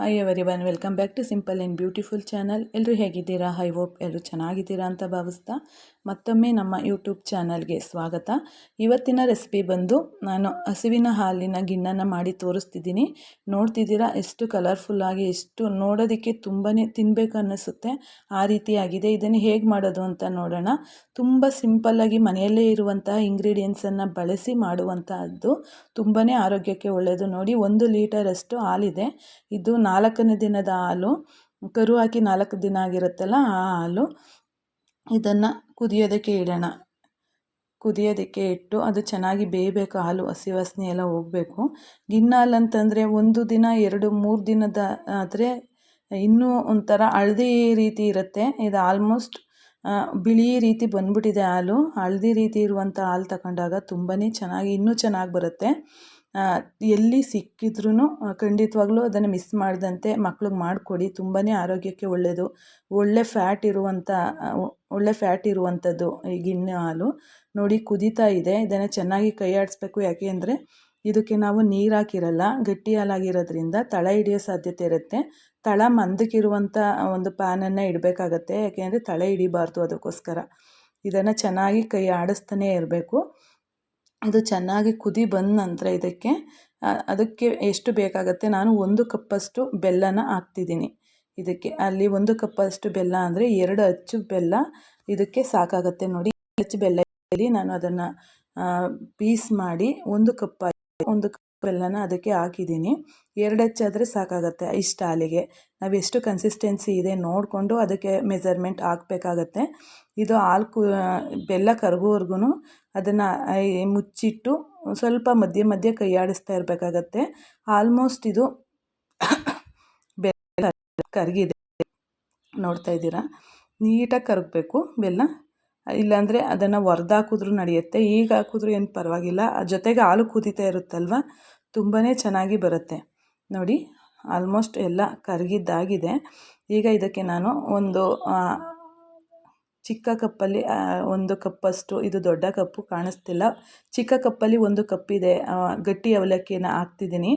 Hi everyone welcome back to simple and beautiful channel ಎಲ್ಲರೂ ಹೇಗಿದ್ದೀರಾ? High hope ಎಲ್ಲರೂ ಚೆನ್ನಾಗಿದ್ದೀರಾ ಅಂತ ಭಾವಿಸ್ತಾ ಮತ್ತೊಮ್ಮೆ ನಮ್ಮ ಯೂಟ್ಯೂಬ್ ಚಾನಲ್ಗೆ ಸ್ವಾಗತ. ಇವತ್ತಿನ ರೆಸಿಪಿ ಬಂದು ನಾನು ಹಸುವಿನ ಹಾಲಿನ ಗಿಣ್ಣನ ಮಾಡಿ ತೋರಿಸ್ತಿದ್ದೀನಿ. ನೋಡ್ತಿದ್ದೀರಾ ಎಷ್ಟು ಕಲರ್ಫುಲ್ಲಾಗಿ ಎಷ್ಟು ನೋಡೋದಕ್ಕೆ ತುಂಬಾ ತಿನ್ನಬೇಕು ಅನ್ನಿಸುತ್ತೆ. ಆ ರೀತಿಯಾಗಿದೆ ಇದನ್ನು ಹೇಗೆ ಮಾಡೋದು ಅಂತ ನೋಡೋಣ. ತುಂಬ ಸಿಂಪಲ್ಲಾಗಿ ಮನೆಯಲ್ಲೇ ಇರುವಂತಹ ಇಂಗ್ರೀಡಿಯೆಂಟ್ಸನ್ನು ಬಳಸಿ ಮಾಡುವಂತಹದ್ದು. ತುಂಬಾ ಆರೋಗ್ಯಕ್ಕೆ ಒಳ್ಳೆಯದು ನೋಡಿ, ಒಂದು ಲೀಟರಷ್ಟು ಹಾಲಿದೆ. ಇದು ನಾಲ್ಕನೇ ದಿನದ ಹಾಲು. ಕರು ಹಾಕಿ ನಾಲ್ಕು ದಿನ ಆಗಿರುತ್ತಲ್ಲ, ಆ ಹಾಲು. ಇದನ್ನು ಕುದಿಯೋದಕ್ಕೆ ಇಡೋಣ. ಕುದಿಯೋದಕ್ಕೆ ಇಟ್ಟು ಅದು ಚೆನ್ನಾಗಿ ಬೇಯಬೇಕು. ಹಾಲು ಹಸಿ ವಾಸನೆ ಎಲ್ಲ ಹೋಗಬೇಕು. ಗಿನ್ನಾಲ್ ಅಂತಂದರೆ ಒಂದು ದಿನ, ಎರಡು, ಮೂರು ದಿನದ ಆದರೆ ಇನ್ನೂ ಒಂಥರ ಹಳದಿ ರೀತಿ ಇರುತ್ತೆ. ಇದು ಆಲ್ಮೋಸ್ಟ್ ಬಿಳಿ ರೀತಿ ಬಂದ್ಬಿಟ್ಟಿದೆ ಹಾಲು. ಹಳದಿ ರೀತಿ ಇರುವಂಥ ಹಾಲು ತಗೊಂಡಾಗ ತುಂಬಾ ಚೆನ್ನಾಗಿ, ಇನ್ನೂ ಚೆನ್ನಾಗಿ ಬರುತ್ತೆ. ಎಲ್ಲಿ ಸಿಕ್ಕಿದ್ರೂ ಖಂಡಿತವಾಗ್ಲೂ ಅದನ್ನು ಮಿಸ್ ಮಾಡದಂತೆ ಮಕ್ಳಿಗೆ ಮಾಡಿಕೊಡಿ. ತುಂಬಾ ಆರೋಗ್ಯಕ್ಕೆ ಒಳ್ಳೆಯದು ಒಳ್ಳೆ ಫ್ಯಾಟ್ ಇರುವಂಥ ಒಳ್ಳೆ ಫ್ಯಾಟ್ ಇರುವಂಥದ್ದು ಈ ಗಿಣ್ಣು ಹಾಲು. ನೋಡಿ, ಕುದೀತಾ ಇದೆ. ಇದನ್ನು ಚೆನ್ನಾಗಿ ಕೈ ಆಡಿಸ್ಬೇಕು. ಯಾಕೆ ಅಂದರೆ, ಇದಕ್ಕೆ ನಾವು ನೀರು ಹಾಕಿರಲ್ಲ ಗಟ್ಟಿ ಹಾಲಾಗಿರೋದ್ರಿಂದ ತಳ ಹಿಡಿಯೋ ಸಾಧ್ಯತೆ ಇರುತ್ತೆ. ತಳ ಮಂದಕ್ಕಿರುವಂಥ ಒಂದು ಪ್ಯಾನನ್ನು ಇಡಬೇಕಾಗತ್ತೆ. ಯಾಕೆಂದರೆ ತಳ ಹಿಡಿಬಾರ್ದು ಅದಕ್ಕೋಸ್ಕರ. ಇದನ್ನು ಚೆನ್ನಾಗಿ ಕೈ ಆಡಿಸ್ತಾನೇ ಇರಬೇಕು. ಇದು ಚೆನ್ನಾಗಿ ಕುದಿ ಬಂದ ನಂತರ ಇದಕ್ಕೆ ಅದಕ್ಕೆ ಎಷ್ಟು ಬೇಕಾಗುತ್ತೆ ನಾನು ಒಂದು ಕಪ್ಪಷ್ಟು ಬೆಲ್ಲನ ಹಾಕ್ತಿದ್ದೀನಿ. ಇದಕ್ಕೆ ಅಲ್ಲಿ ಒಂದು ಕಪ್ಪಷ್ಟು ಬೆಲ್ಲ ಅಂದರೆ ಎರಡು ಅಚ್ಚು ಬೆಲ್ಲ ಇದಕ್ಕೆ ಸಾಕಾಗುತ್ತೆ ನೋಡಿ. ಅಚ್ಚು ಬೆಲ್ಲ ನಾನು ಅದನ್ನು ಪೀಸ್ ಮಾಡಿ ಒಂದು ಕಪ್ ಒಂದು ಬೆಲ್ಲನ ಅದಕ್ಕೆ ಹಾಕಿದ್ದೀನಿ. ಎರಡು ಹೆಚ್ಚಾದರೆ ಸಾಕಾಗತ್ತೆ ಇಷ್ಟು ಹಾಲಿಗೆ ನಾವು ಎಷ್ಟು ಕನ್ಸಿಸ್ಟೆನ್ಸಿ ಇದೆ ನೋಡಿಕೊಂಡು ಅದಕ್ಕೆ ಮೆಜರ್ಮೆಂಟ್ ಹಾಕಬೇಕಾಗತ್ತೆ. ಇದು ಹಾಲು ಕು, ಬೆಲ್ಲ ಕರಗೋವರೆಗೂ ಅದನ್ನು ಮುಚ್ಚಿಟ್ಟು ಸ್ವಲ್ಪ ಮಧ್ಯೆ ಮಧ್ಯೆ ಕೈಯಾಡಿಸ್ತಾ ಇರಬೇಕಾಗತ್ತೆ. ಆಲ್ಮೋಸ್ಟ್ ಇದು ಬೆಲ್ಲ ಕರಗಿದೆ. ನೋಡ್ತಾ ಇದ್ದೀರಾ? ನೀಟಾಗಿ ಕರಗಬೇಕು ಬೆಲ್ಲ. ಇಲ್ಲಾಂದರೆ ಅದನ್ನು ಒರೆದಾಕಿದ್ರೂ ನಡೆಯುತ್ತೆ. ಈಗ ಹಾಕಿದ್ರೂ ಏನು ಪರವಾಗಿಲ್ಲ. ಜೊತೆಗೆ ಹಾಲು ಕುದೀತಾ ಇರುತ್ತಲ್ವ? ತುಂಬಾ ಚೆನ್ನಾಗಿ ಬರುತ್ತೆ. ನೋಡಿ ಆಲ್ಮೋಸ್ಟ್ ಎಲ್ಲ ಕರಗಿದ್ದಾಗಿದೆ. ಈಗ ಇದಕ್ಕೆ ನಾನು ಒಂದು ಚಿಕ್ಕ ಕಪ್ಪಲ್ಲಿ ಒಂದು ಕಪ್ಪಷ್ಟು, ಇದು ದೊಡ್ಡ ಕಪ್ಪು ಕಾಣಿಸ್ತಿಲ್ಲ. ಚಿಕ್ಕ ಕಪ್ಪಲ್ಲಿ ಒಂದು ಕಪ್ಪಿದೆ. ಗಟ್ಟಿ ಅವಲಕ್ಕಿನ ಹಾಕ್ತಿದ್ದೀನಿ.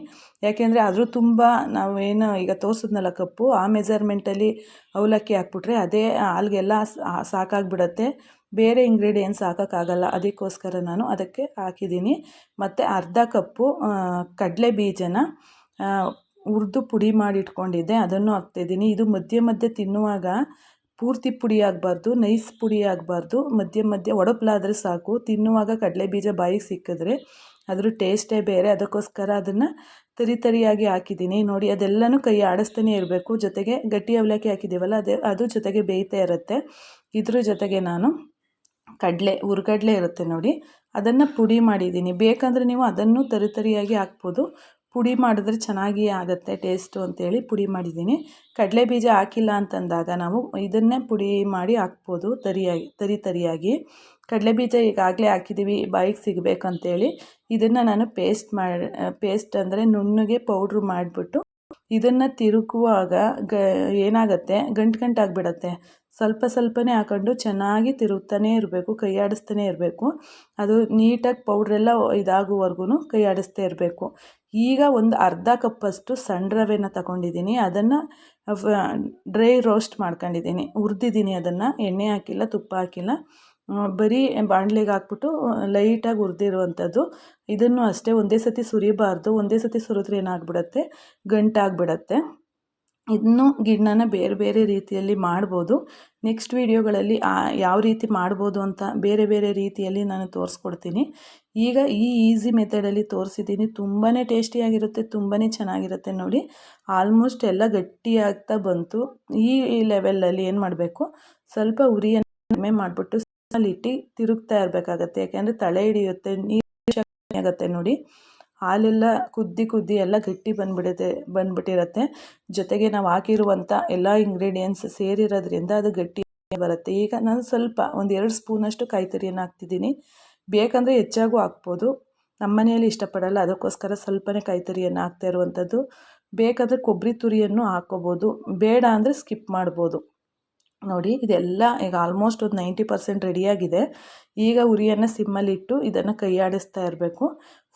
ಯಾಕೆಂದರೆ ಆದರೂ ತುಂಬ ನಾವೇನು ಈಗ ತೋರಿಸಿದ್ನಲ್ಲ ಕಪ್ಪು, ಆ ಮೆಜರ್ಮೆಂಟಲ್ಲಿ ಅವಲಕ್ಕಿ ಹಾಕ್ಬಿಟ್ರೆ ಅದೇ ಹಾಲ್ಗೆಲ್ಲ ಸಾಕಾಗ್ಬಿಡತ್ತೆ. ಬೇರೆ ಇಂಗ್ರೀಡಿಯೆಂಟ್ಸ್ ಹಾಕೋಕ್ಕಾಗಲ್ಲ. ಅದಕ್ಕೋಸ್ಕರ ನಾನು ಅದಕ್ಕೆ ಹಾಕಿದ್ದೀನಿ. ಮತ್ತು ಅರ್ಧ ಕಪ್ಪು ಕಡಲೆ ಬೀಜನ ಹುರಿದು ಪುಡಿ ಮಾಡಿ ಇಟ್ಕೊಂಡಿದ್ದೆ. ಅದನ್ನು ಹಾಕ್ತಿದ್ದೀನಿ. ಇದು ಮಧ್ಯೆ ಮಧ್ಯೆ ತಿನ್ನುವಾಗ ಪೂರ್ತಿ ಪುಡಿ ಆಗಬಾರ್ದು, ನೈಸ್ ಪುಡಿ ಆಗಬಾರ್ದು, ಮಧ್ಯ ಮಧ್ಯ ಒಡಪಲಾದರೆ ಸಾಕು. ತಿನ್ನುವಾಗ ಕಡಲೆ ಬೀಜ ಬಾಯಿಗೆ ಸಿಕ್ಕಿದ್ರೆ ಅದ್ರ ಟೇಸ್ಟೇ ಬೇರೆ. ಅದಕ್ಕೋಸ್ಕರ ಅದನ್ನು ತರಿ ತರಿಯಾಗಿ ಹಾಕಿದ್ದೀನಿ. ನೋಡಿ, ಅದೆಲ್ಲನೂ ಕೈ ಆಡಿಸ್ತಾನೆ ಇರಬೇಕು. ಜೊತೆಗೆ ಗಟ್ಟಿ ಅವಲಕ್ಕಿ ಹಾಕಿದ್ದೀವಲ್ಲ, ಅದೇ, ಅದು ಜೊತೆಗೆ ಬೇಯ್ತಾ ಇರುತ್ತೆ. ಇದ್ರ ಜೊತೆಗೆ ನಾನು ಕಡಲೆ ಹುರ್ಗಡ್ಲೆ ಇರುತ್ತೆ ನೋಡಿ. ಅದನ್ನು ಪುಡಿ ಮಾಡಿದ್ದೀನಿ. ಬೇಕಂದರೆ ನೀವು ಅದನ್ನು ತರಿ ತರಿಯಾಗಿ ಹಾಕ್ಬೋದು. ಪುಡಿ ಮಾಡಿದ್ರೆ ಚೆನ್ನಾಗಿ ಆಗುತ್ತೆ ಟೇಸ್ಟು ಅಂತೇಳಿ ಪುಡಿ ಮಾಡಿದ್ದೀನಿ. ಕಡಲೆ ಬೀಜ ಹಾಕಿಲ್ಲ ಅಂತಂದಾಗ ನಾವು ಇದನ್ನೇ ಪುಡಿ ಮಾಡಿ ಹಾಕ್ಬೋದು ತರಿಯಾಗಿ, ತರಿ ತರಿಯಾಗಿ. ಕಡಲೆ ಬೀಜ ಈಗಾಗಲೇ ಹಾಕಿದ್ದೀವಿ, ಬಾಯಿಗೆ ಸಿಗಬೇಕಂತೇಳಿ. ಇದನ್ನು ನಾನು ಪೇಸ್ಟ್ ಮಾಡಿ ಪೇಸ್ಟ್ ಅಂದರೆ ನುಣ್ಣಗೆ ಪೌಡ್ರು ಮಾಡಿಬಿಟ್ಟು ಇದನ್ನು ತಿರುಗುವಾಗ ಗ, ಏನಾಗುತ್ತೆ? ಗಂಟು ಗಂಟಾಗಿಬಿಡತ್ತೆ. ಸ್ವಲ್ಪ ಸ್ವಲ್ಪನೇ ಹಾಕೊಂಡು ಚೆನ್ನಾಗಿ ತಿರುಗ್ತಾನೇ ಇರಬೇಕು ಕೈ ಇರಬೇಕು. ಅದು ನೀಟಾಗಿ ಪೌಡ್ರೆಲ್ಲ ಇದಾಗುವವರೆಗೂ ಕೈ ಆಡಿಸ್ತಾ ಇರಬೇಕು. ಈಗ ಒಂದು ಅರ್ಧ ಕಪ್ಪಷ್ಟು ಸಣ್ಣ ರವೆನ ತಗೊಂಡಿದ್ದೀನಿ. ಅದನ್ನು ಡ್ರೈ ರೋಸ್ಟ್ ಮಾಡ್ಕೊಂಡಿದ್ದೀನಿ. ಹುರಿದಿದ್ದೀನಿ ಅದನ್ನು. ಎಣ್ಣೆ ಹಾಕಿಲ್ಲ, ತುಪ್ಪ ಹಾಕಿಲ್ಲ. ಬರೀ ಬಾಣಲೆಗೆ ಹಾಕ್ಬಿಟ್ಟು ಲೈಟಾಗಿ ಹುರಿದಿರುವಂಥದ್ದು. ಇದನ್ನು ಅಷ್ಟೇ ಒಂದೇ ಸತಿ ಸುರಿಬಾರ್ದು. ಒಂದೇ ಸತಿ ಸುರಿದ್ರೆ ಏನಾಗ್ಬಿಡತ್ತೆ? ಗಂಟಾಗ್ಬಿಡತ್ತೆ. ಇದನ್ನು ಗಿಣ್ಣನ ಬೇರೆ ಬೇರೆ ರೀತಿಯಲ್ಲಿ ಮಾಡ್ಬೋದು. ನೆಕ್ಸ್ಟ್ ವೀಡಿಯೋಗಳಲ್ಲಿ ಯಾವ ರೀತಿ ಮಾಡ್ಬೋದು ಅಂತ ಬೇರೆ ಬೇರೆ ರೀತಿಯಲ್ಲಿ ನಾನು ತೋರಿಸ್ಕೊಡ್ತೀನಿ. ಈಗ ಈ ಈಸಿ ಮೆಥಡಲ್ಲಿ ತೋರಿಸಿದ್ದೀನಿ. ತುಂಬಾ ಟೇಸ್ಟಿಯಾಗಿರುತ್ತೆ ತುಂಬಾ ಚೆನ್ನಾಗಿರುತ್ತೆ ನೋಡಿ. ಆಲ್ಮೋಸ್ಟ್ ಎಲ್ಲ ಗಟ್ಟಿಯಾಗ್ತಾ ಬಂತು. ಈ ಲೆವೆಲಲ್ಲಿ ಏನು ಮಾಡಬೇಕು? ಸ್ವಲ್ಪ ಉರಿಯನ್ನು ಕಡಿಮೆ ಮಾಡಿಬಿಟ್ಟು ಇಟ್ಟು ತಿರುಗ್ತಾ ಇರಬೇಕಾಗತ್ತೆ. ಯಾಕೆಂದರೆ ತಳೆ ಹಿಡಿಯುತ್ತೆ, ನೀರು ಆಗುತ್ತೆ ನೋಡಿ. ಹಾಲೆಲ್ಲ ಕುದ್ದಿ ಕುದ್ದಿ ಎಲ್ಲ ಗಟ್ಟಿ ಬಂದ್ಬಿಡುತ್ತೆ, ಬಂದುಬಿಟ್ಟಿರತ್ತೆ. ಜೊತೆಗೆ ನಾವು ಹಾಕಿರುವಂಥ ಎಲ್ಲ ಇಂಗ್ರೀಡಿಯೆಂಟ್ಸ್ ಸೇರಿರೋದ್ರಿಂದ ಅದು ಗಟ್ಟಿ ಬರುತ್ತೆ. ಈಗ ನಾನು ಸ್ವಲ್ಪ ಒಂದು ಎರಡು ಸ್ಪೂನಷ್ಟು ಕಾಯಿ ತುರಿಯನ್ನು ಹಾಕ್ತಿದ್ದೀನಿ. ಬೇಕಂದರೆ ಹೆಚ್ಚಾಗೂ ಹಾಕ್ಬೋದು. ನಮ್ಮ ಮನೆಯಲ್ಲಿ ಇಷ್ಟಪಡಲ್ಲ, ಅದಕ್ಕೋಸ್ಕರ ಸ್ವಲ್ಪನೇ ಕಾಯಿ ತುರಿಯನ್ನು ಹಾಕ್ತಾ ಇರುವಂಥದ್ದು ಬೇಕಾದರೆ ಕೊಬ್ಬರಿ ತುರಿಯನ್ನು ಹಾಕ್ಕೋಬೋದು. ಬೇಡ ಅಂದರೆ ಸ್ಕಿಪ್ ಮಾಡ್ಬೋದು. ನೋಡಿ, ಇದೆಲ್ಲ ಈಗ ಆಲ್ಮೋಸ್ಟ್ ಒಂದು ನೈಂಟಿ ಪರ್ಸೆಂಟ್ ರೆಡಿಯಾಗಿದೆ ಈಗ ಉರಿಯನ್ನು ಸಿಮ್ಮಲ್ಲಿಟ್ಟು ಇದನ್ನು ಕೈಯಾಡಿಸ್ತಾ ಇರಬೇಕು.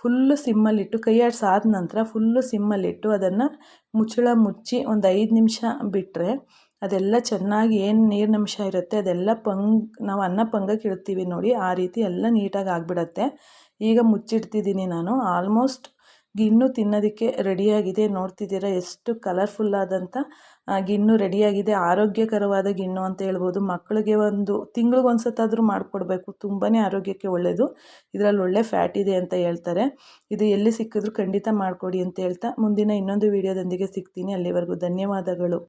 ಫುಲ್ಲು ಸಿಮ್ಮಲ್ಲಿಟ್ಟು ಕೈಯಾಡಿಸಾದ ನಂತರ ಫುಲ್ಲು ಸಿಮ್ಮಲ್ಲಿಟ್ಟು ಅದನ್ನು ಮುಚ್ಚಳ ಮುಚ್ಚಿ ಒಂದು ಐದು ನಿಮಿಷ ಬಿಟ್ಟರೆ ಅದೆಲ್ಲ ಚೆನ್ನಾಗಿ ಏನು ನೀರಿನಂಶ ಇರುತ್ತೆ, ಅದೆಲ್ಲ ಪಂಗ್, ನಾವು ಅನ್ನ ಪಂಗಕ್ಕೆ ಇಡ್ತೀವಿ ನೋಡಿ, ಆ ರೀತಿ ಎಲ್ಲ ನೀಟಾಗಿ ಆಗಿಬಿಡತ್ತೆ. ಈಗ ಮುಚ್ಚಿಡ್ತಿದ್ದೀನಿ ನಾನು. ಆಲ್ಮೋಸ್ಟ್ ಗಿಣ್ಣು ತಿನ್ನೋದಕ್ಕೆ ರೆಡಿಯಾಗಿದೆ. ನೋಡ್ತಿದ್ದೀರಾ ಎಷ್ಟು ಕಲರ್ಫುಲ್ ಆದಂಥ ಗಿಣ್ಣು ರೆಡಿಯಾಗಿದೆ. ಆರೋಗ್ಯಕರವಾದ ಗಿಣ್ಣು ಅಂತ ಹೇಳ್ಬೋದು. ಮಕ್ಕಳಿಗೆ ಒಂದು, ತಿಂಗ್ಳಿಗೆ ಒಂದು ಸತ್ತಾದರೂ ಮಾಡಿಕೊಡ್ಬೇಕು. ತುಂಬಾ ಆರೋಗ್ಯಕ್ಕೆ ಒಳ್ಳೆಯದು ಇದರಲ್ಲಿ ಒಳ್ಳೆ ಫ್ಯಾಟ್ ಇದೆ ಅಂತ ಹೇಳ್ತಾರೆ. ಇದು ಎಲ್ಲಿ ಸಿಕ್ಕಿದ್ರೂ ಖಂಡಿತ ಮಾಡಿಕೊಡಿ ಅಂತ ಹೇಳ್ತಾ, ಮುಂದಿನ ಇನ್ನೊಂದು ವಿಡಿಯೋದೊಂದಿಗೆ ಸಿಗ್ತೀನಿ. ಅಲ್ಲಿವರೆಗೂ ಧನ್ಯವಾದಗಳು.